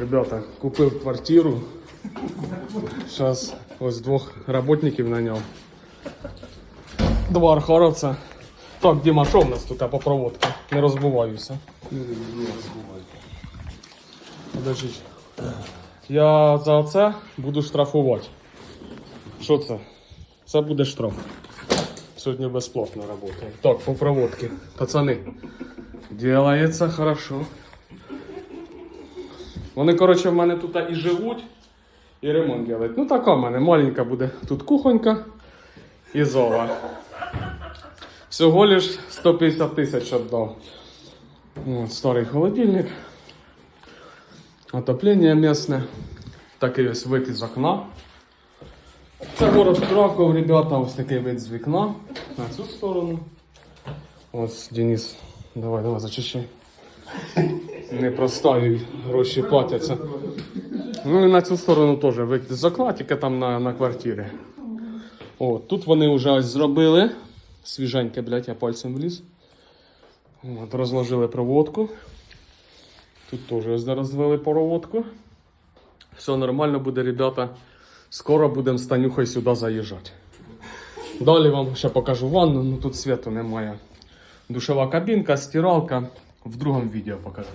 Ребята, купив квартиру. Зараз ось двох работників наняв. Два архаровця. Так, Діма, що в нас тут по проводці? Не розбуваюся. Подождіть. Я за це буду штрафувати. Що це? Це буде штраф. Сьогодні безплатно працює. Так, по проводці. Пацани. Делається хорошо. Вони, коротше, в мене тут і живуть, і ремонт роблять. Ну така в мене маленька буде тут кухонька і зова. Всього лиш 150 тисяч віддав. От, старий холодильник. Отоплення місне. Такий ось вид із окна. Це город Краков, ребята, ось такий вид з вікна. На цю сторону. Ось Денис. Давай, давай, зачищай. Не простають, гроші платяться. Ну і на цю сторону теж вид з окна, тільки там на, на квартирі. О, тут вони вже ось зробили. Свіженьке, блядь, я пальцем вліз. От, розложили проводку. Тут теж ось зараз звели проводку. Все нормально буде, ребята. Скоро будемо з Танюхою сюди заїжджати. Далі вам ще покажу ванну, ну тут світу немає. Душова кабінка, стиралка. В другому відео покажу.